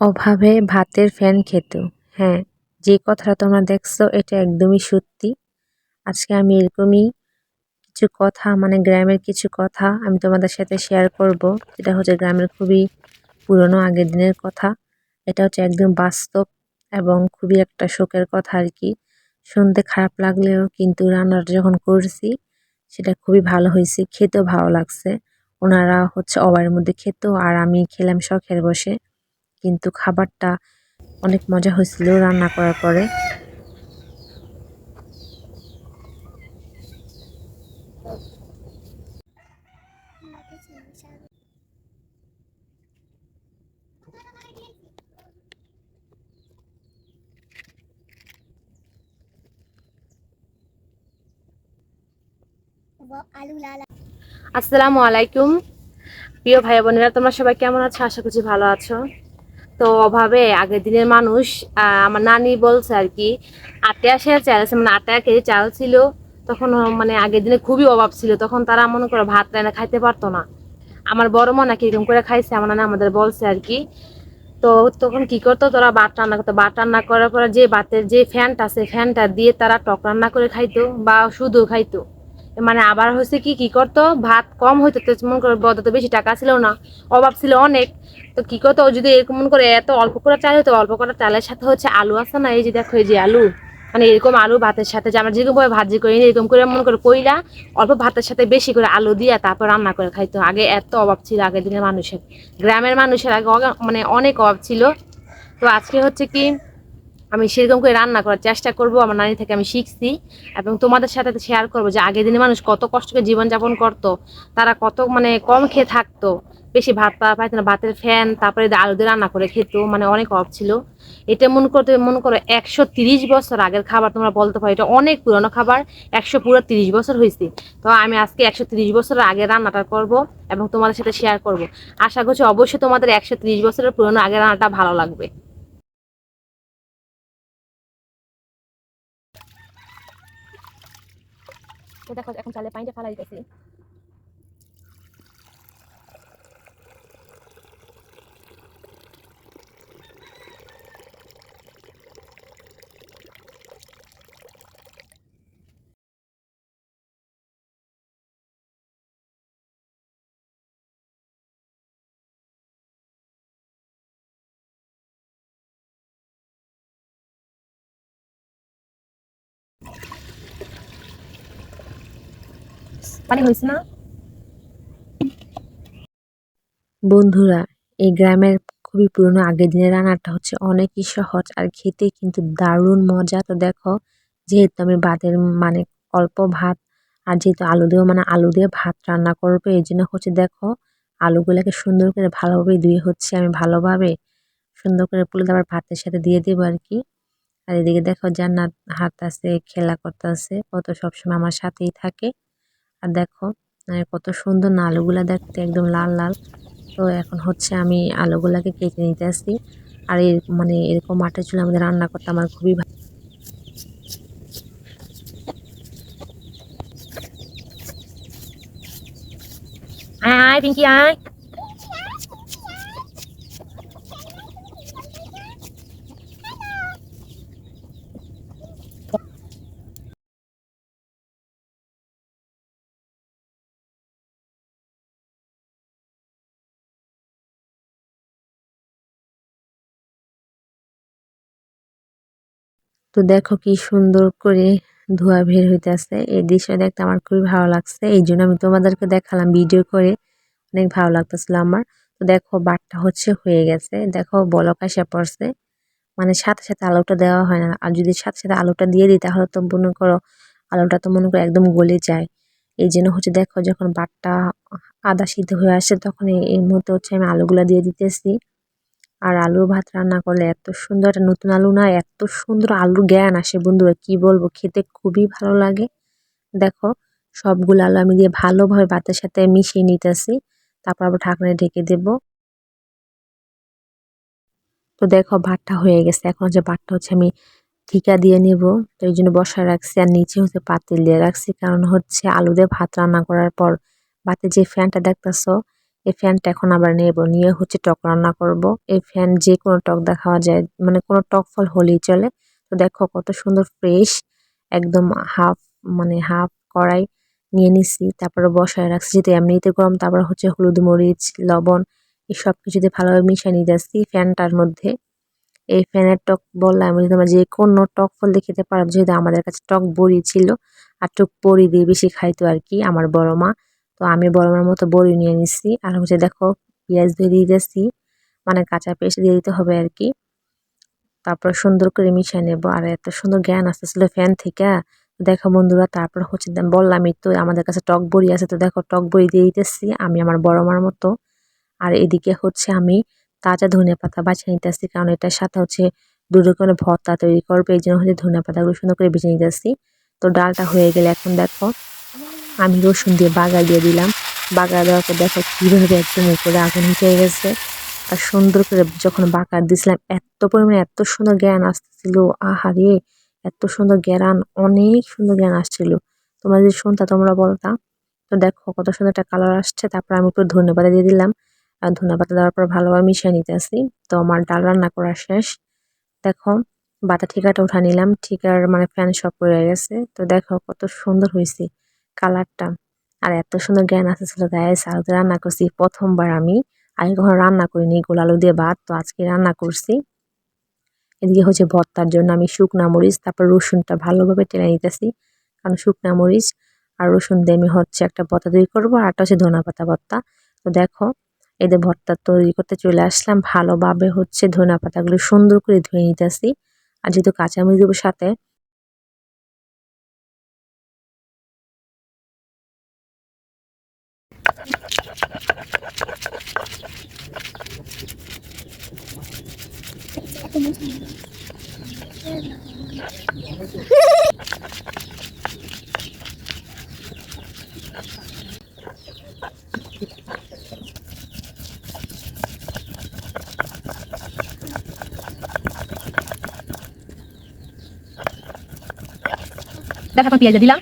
অভাবে ভাতের ফ্যান খেত হ্যাঁ যে কথাটা তোমরা দেখছ, এটা একদমই সত্যি। আজকে আমি এরকমই কিছু কথা মানে গ্রামের কিছু কথা আমি তোমাদের সাথে শেয়ার করব। যেটা হচ্ছে গ্রামের খুবই পুরনো, আগের দিনের কথা। এটা হচ্ছে একদম বাস্তব এবং খুবই একটা শোকের কথা আর কি। শুনতে খারাপ লাগলেও কিন্তু রান্নাটা যখন করছি, সেটা খুবই ভালো হয়েছে। খেতেও ভালো লাগছে। ওনারা হচ্ছে অবারের মধ্যে খেত, আর আমি খেলাম শখের বসে। কিন্তু খাবারটা অনেক মজা হয়েছিল রান্না করার পরে। আসসালামু আলাইকুম। প্রিয় ভাই বোনেরা, তোমরা সবাই কেমন আছো? আশা করছি ভালো আছো। তো অভাবে আগের দিনের মানুষ আমার নানি বলছে আর কি, আটে আসে চাল মানে আটে কেজি চাল ছিল, তখন মানে আগের দিনে খুবই অভাব ছিল, তখন তারা মনে করো ভাত রান্না খাইতে পারতো না। আমার বড় মা নাকি এরকম করে খাইছে, আমার নানা আমাদের বলছে আর কি। তো তখন কি করতো, তোরা ভাত রান্না করতো, ভাত রান্না করার পরে যে বাতের যে ফ্যানটা আছে, ফ্যানটা দিয়ে তারা টক রান্না করে খাইতো বা শুধু খাইতো। মানে আবার হচ্ছে কি কি করতো? ভাত কম হইতো, তো মন করে বদ তো বেশি টাকা ছিল না, অভাব ছিল অনেক। তো কি করতো? যদি এরকম মন করে এত অল্প করে চাল হতো অল্প করে চালের সাথে হচ্ছে আলু আছে না, এই যে দেখো, এই যে আলু মানে এরকম আলু ভাতের সাথে, যে আমরা যেরকম ভাবে ভাজি করি, এরকম করে মন করে কইলা অল্প ভাতের সাথে বেশি করে আলু দিয়ে তারপর রান্না করে খাইতো। আগে এত অভাব ছিল আগের দিনের মানুষের। গ্রামের মানুষের আগে মানে অনেক অভাব ছিল। তো আজকে হচ্ছে কি আমি সেরকম করে রান্না করার চেষ্টা করব, আমার নানি থেকে আমি শিখছি এবং তোমাদের সাথে শেয়ার করব যে আগের দিনে মানুষ কত কষ্ট করে জীবনযাপন করতো, তারা কত মানে কম খেয়ে থাকতো, বেশি ভাত পা পাইতো না, ভাতের ফ্যান তারপরে আলু দিয়ে রান্না করে খেত মানে অনেক অফ ছিল। এটা মনে করতে, মনে করো একশো তিরিশ বছর আগের খাবার তোমরা বলতে পারো, এটা অনেক পুরনো খাবার, একশো পুরো তিরিশ বছর হয়েছে। তো আমি আজকে একশো তিরিশ বছর আগে রান্নাটা করব এবং তোমাদের সাথে শেয়ার করব। আশা করছি অবশ্যই তোমাদের একশো তিরিশ বছরের পুরনো আগের রান্নাটা ভালো লাগবে। দেখো এখন চালে পানিটা ফালা দিতেছি। পানি হয়েছে না? বন্ধুরা, এই গ্রামের খুবই পুরনো আগের দিনের রান্নাটা হচ্ছে অনেকই সহজ আর খেতে কিন্তু দারুণ মজা। তো দেখো, যেহেতু আমি ভাতের মানে অল্প ভাত আর যেহেতু আলু দিয়ে মানে আলু দিয়ে ভাত রান্না করব, এই জন্য হচ্ছে দেখো, আলুগুলোকে সুন্দর করে ভালোভাবে ধুয়ে হচ্ছে আমি ভালোভাবে সুন্দর করে পুলে আবার ভাতের সাথে দিয়ে দেবো আর কি। আর এদিকে দেখো, জান্নাত হাত আছে, খেলা করতে আছে কত সবসময় আমার সাথেই থাকে। আর দেখো কত সুন্দর না আলুগুলা দেখতে একদম লাল লাল। তো এখন হচ্ছে আমি আলুগুলাকে কেটে নিতে আসি আর এর মানে এরকম মাঠে চুলে আমাদের রান্না করতে আমার খুবই ভালো আয় আয়, পিঙ্কি, আয়। তো দেখো কি সুন্দর করে ধোয়া বের হইতেছে। এই দৃশ্য দেখতে আমার খুবই ভালো লাগছে। এই জন্য আমি তোমাদেরকে দেখালাম ভিডিও করে। অনেক ভালো লাগতেছিল আমার। তো দেখো বাটটা হচ্ছে হয়ে গেছে। দেখো, বলক এসে পড়ছে। মানে সাথে সাথে আলুটা দেওয়া হয় না। আর যদি সাথে সাথে আলুটা দিয়ে দিই, তাহলে তো মনে করো আলুটা তো মনে করো একদম গলে যায়। এই জন্য হচ্ছে দেখো, যখন বাটটা আদা সিদ্ধ হয়ে আসে, তখন এর মধ্যে হচ্ছে আমি আলুগুলা দিয়ে দিতেছি। আর আলু ভাত রান্না করলে এত সুন্দর একটা নতুন আলু না, এত সুন্দর আলুর জ্ঞান আসে বন্ধুরা, কি বলব? খেতে খুবই ভালো লাগে। দেখো, সবগুলো আলু আমি দিয়ে ভালোভাবে ভাতের সাথে মিশিয়ে নিতেছি। তারপর আবার ঢাকনায় ঢেকে দেব। তো দেখো, ভাতটা হয়ে গেছে। এখন হচ্ছে ভাতটা হচ্ছে আমি ঠিকা দিয়ে নেব। তো এই জন্য বসায় রাখছি আর নিচে হচ্ছে পাতিল দিয়ে রাখছি। কারণ হচ্ছে আলু দিয়ে ভাত রান্না করার পর ভাতের যে ফ্যানটা দেখতেছো এই ফ্যানটা এখন আবার নেব। নিয়ে হচ্ছে টক রান্না করব। এই ফ্যান যে কোনো টক দা খাওয়া যায় মানে কোনো টক ফল হলেই চলে। তো দেখো কত সুন্দর ফ্রেশ, একদম হাফ মানে হাফ কড়াই নিয়ে নিছি, তারপরে বসায় রাখছি। যেহেতু এমনিতে গরম, তারপরে হচ্ছে হলুদ, মরিচ, লবণ, এই সব কিছুতে ভালোভাবে মিশিয়ে নিয়ে যাচ্ছি ফ্যানটার মধ্যে। এই ফ্যানের টক বললাম যে তোমরা যে কোনো টক ফল দিয়ে খেতে পারো। যেহেতু আমাদের কাছে টক বড়ি ছিল, আর টক বড়ি দিয়ে বেশি খাইতো আর কি, আমার বড় মা। তো আমি বড় মার মতো বড়ি নিয়ে নিচ্ছি আর হচ্ছে দেখো, পেঁয়াজ দিয়ে যাচ্ছি মানে কাঁচা পেস্ট দিয়ে দিতে হবে আর কি। তারপর সুন্দর করে মিশিয়ে নেব। আর এত সুন্দর জ্ঞান আসতেছিল ফ্যান থেকে। দেখো বন্ধুরা, তারপর হচ্ছে বললামই তো আমাদের কাছে টক বড়ি আছে। তো দেখো টক বড়ি দিয়ে দিতেছি আমি আমার বড় মার মতো। আর এদিকে হচ্ছে আমি তাজা ধনে পাতা বাছিয়ে নিতেছি, কারণ এটার সাথে হচ্ছে দু রকমের ভর্তা তৈরি করবে। এই জন্য হচ্ছে ধনে পাতাগুলো সুন্দর করে বেছে নিতেছি। তো ডালটা হয়ে গেলে এখন দেখো আমি রসুন দিয়ে বাগার দিয়ে দিলাম। বাগার দেওয়ার পর দেখো কীভাবে একদম উপরে আগুন উঠে গেছে আর সুন্দর করে যখন বাগার দিছিলাম, এত পরিমাণে এত সুন্দর জ্ঞান আসতেছিল। আহারে এত সুন্দর জ্ঞান, অনেক সুন্দর জ্ঞান আসছিল। তোমরা যদি শুনতা, তোমরা বলতা। তো দেখো কত সুন্দর একটা কালার আসছে। তারপর আমি একটু ধন্যবাদ দিয়ে দিলাম। আর ধন্যবাদ দেওয়ার পর ভালোভাবে মিশিয়ে নিতে আসি তো আমার ডাল রান্না করা শেষ। দেখো বাতা ঠিকাটা উঠা নিলাম। ঠিকার মানে ফ্যান সব পড়ে গেছে। তো দেখো কত সুন্দর হয়েছে কালারটা। আর এত সুন্দর জ্ঞান আসতেছিল গায়ে সারতে রান্না করছি, প্রথমবার আমি। আগে কখনো রান্না করিনি, গোল আলু দিয়ে ভাত, তো আজকে রান্না করছি। এদিকে হচ্ছে ভর্তার জন্য আমি শুকনা মরিচ, তারপর রসুনটা ভালোভাবে টেনে নিতেছি। কারণ শুকনা মরিচ আর রসুন দিয়ে আমি হচ্ছে একটা ভর্তা তৈরি করব, আর একটা হচ্ছে ধনা পাতা ভর্তা। তো দেখো এদের ভর্তা তৈরি করতে চলে আসলাম, ভালোভাবে হচ্ছে ধনা পাতাগুলো সুন্দর করে ধুয়ে নিতেছি। আর যেহেতু কাঁচামরিচ দেবো সাথে দেখো এখন পেঁয়াজ দিলাম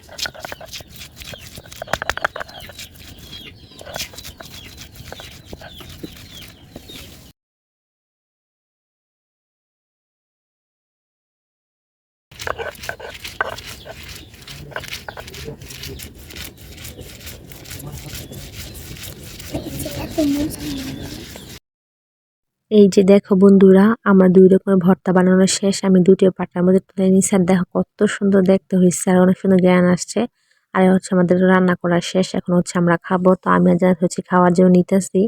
এই যে দেখো বন্ধুরা, আমার দুই রকমের ভর্তা বানানো শেষ। আমি দুটো পাটার মধ্যে তুলে নিচ্ছি আর দেখো কত সুন্দর দেখতে হয়েছে আর অনেক সুন্দর জ্ঞান আসছে। আর হচ্ছে আমাদের রান্না করা শেষ, এখন হচ্ছে আমরা খাব। তো আমি জানাতে হচ্ছে খাওয়ার জন্য নিতেছি।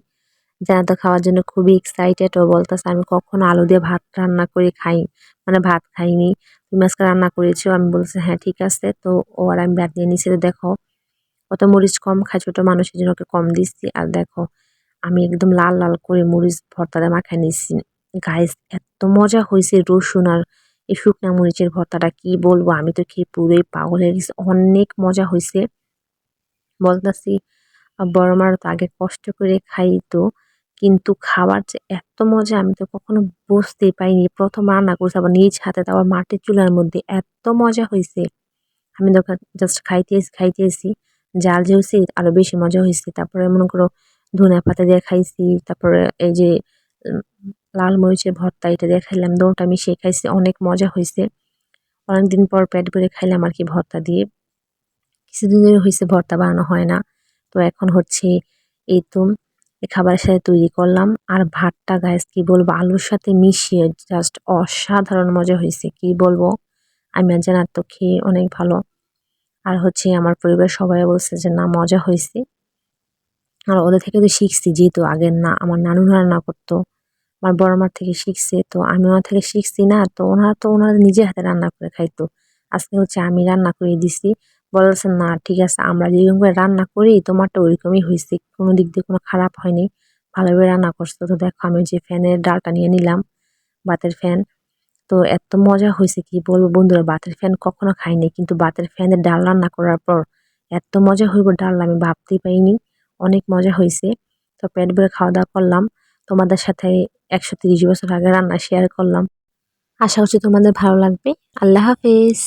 জানাতো খাওয়ার জন্য খুবই এক্সাইটেড ও বলতেছে, আমি কখনো আলু দিয়ে ভাত রান্না করে খাই মানে ভাত খাইনি। তুমি আজকে রান্না করেছ? আমি বলছি হ্যাঁ ঠিক আছে। তো ও আর আমি ভাত দিয়ে নিচ্ছি তো দেখো, কত মরিচ কম খাই ছোটো মানুষের জন্য ওকে কম দিচ্ছি। আর দেখো আমি একদম লাল লাল করে মরিচ ভর্তাটা মাখায় নিচ্ছি গাইস এত মজা হয়েছে রসুন আর এই শুকনা মরিচের ভর্তাটা, কি বলব? আমি তো খেয়ে পুরোই পাগল হয়ে গেছি। অনেক মজা হয়েছে। বলতেছি, বড় মার তো আগে কষ্ট করে খাই তো, কিন্তু খাবার যে এত মজা আমি তো কখনো বুঝতেই পাইনি। প্রথম রান্না করছি, আবার নিজ হাতে তো আবার মাটির চুলার মধ্যে। এত মজা হয়েছে। আমি তো জাস্ট খাইতে খাইতেছি জাল যে হয়েছে আরও বেশি মজা হয়েছে, তারপরে মনে করো ধনে পাতা দিয়ে খাইছি, তারপরে এই যে লাল মরিচের ভর্তা এটা দিয়ে খাইলাম দোটা মিশিয়ে খাইছি, অনেক মজা হয়েছে অনেকদিন পর পেট ভরে খাইলাম আর কি ভর্তা দিয়ে। কিছুদিন ধরে হয়েছে ভর্তা বানানো হয় না, তো এখন হচ্ছে এই তো, এই খাবারের সাথে তৈরি করলাম। আর ভাতটা গাছ কি বলব, আলুর সাথে মিশিয়ে জাস্ট অসাধারণ মজা হয়েছে কি বলব? আমি আর জানার তো খেয়ে অনেক ভালো। আর হচ্ছে আমার পরিবার সবাই বলছে যে, না, মজা হয়েছে আর ওদের থেকে তো শিখছি যেহেতু আগের না, আমার নানু রান্না করতো, আমার বড় মার থেকে শিখছে, তো আমি ওনার থেকে শিখছি না, তো ওনারা তো ওনারা নিজে হাতে রান্না করে খাইতো। আজকে হচ্ছে আমি রান্না করে দিছি বলছেন না, ঠিক আছে, আমরা যেরকম করে রান্না করি, তোমারটা ওইরকমই হয়েছে, কোনো দিক দিয়ে কোনো খারাপ হয়নি, ভালোভাবে রান্না করছ। তো দেখো, আমি যে ফ্যানের ডালটা নিয়ে নিলাম, বাতের ফ্যান, তো এত মজা হয়েছে, কি বলব বন্ধুরা, বাতের ফ্যান কখনো খাইনি, কিন্তু বাতের ফ্যানের ডাল রান্না করার পর এত মজা হইব ডাল, আমি ভাবতেই পাইনি অনেক মজা হয়েছে। তো পেট ভরে খাওয়া দাওয়া করলাম। তোমাদের সাথে একশো তিরিশ বছর আগে রান্না শেয়ার করলাম। আশা করছি তোমাদের ভালো লাগবে। আল্লাহ হাফেজ।